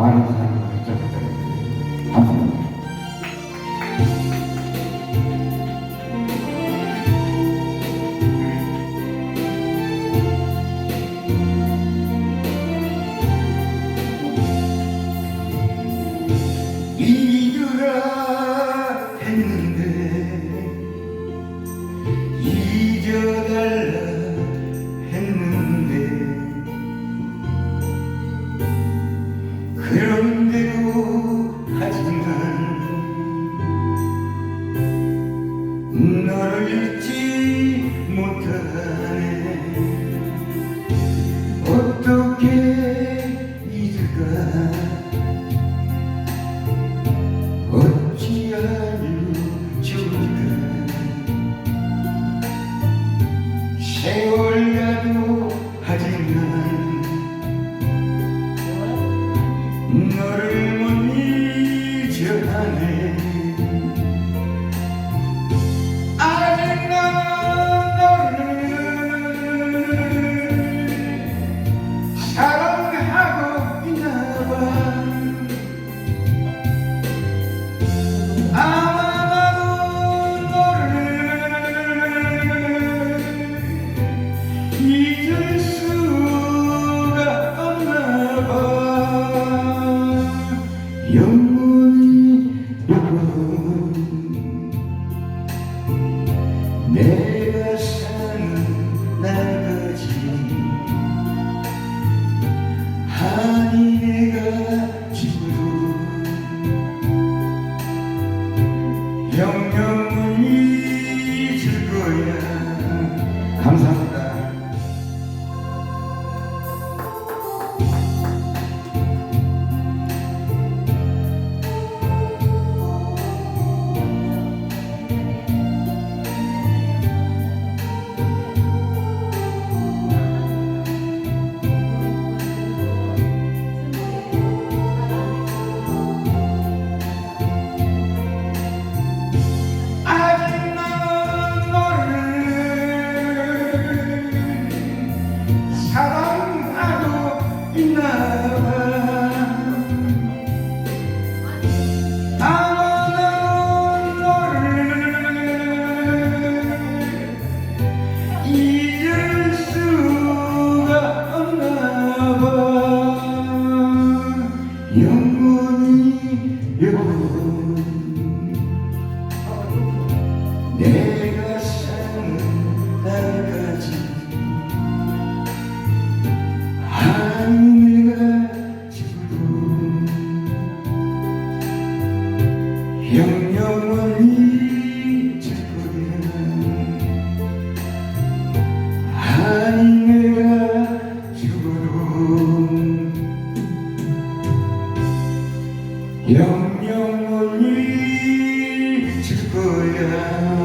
Bye. 세월 가도 영원 영원 내가 사는 날까지 한이가 지도 영영을 잊을 거야. 감사합니다. 영영원히 찾거든 아니 내가 죽어도 영영원히 찾거야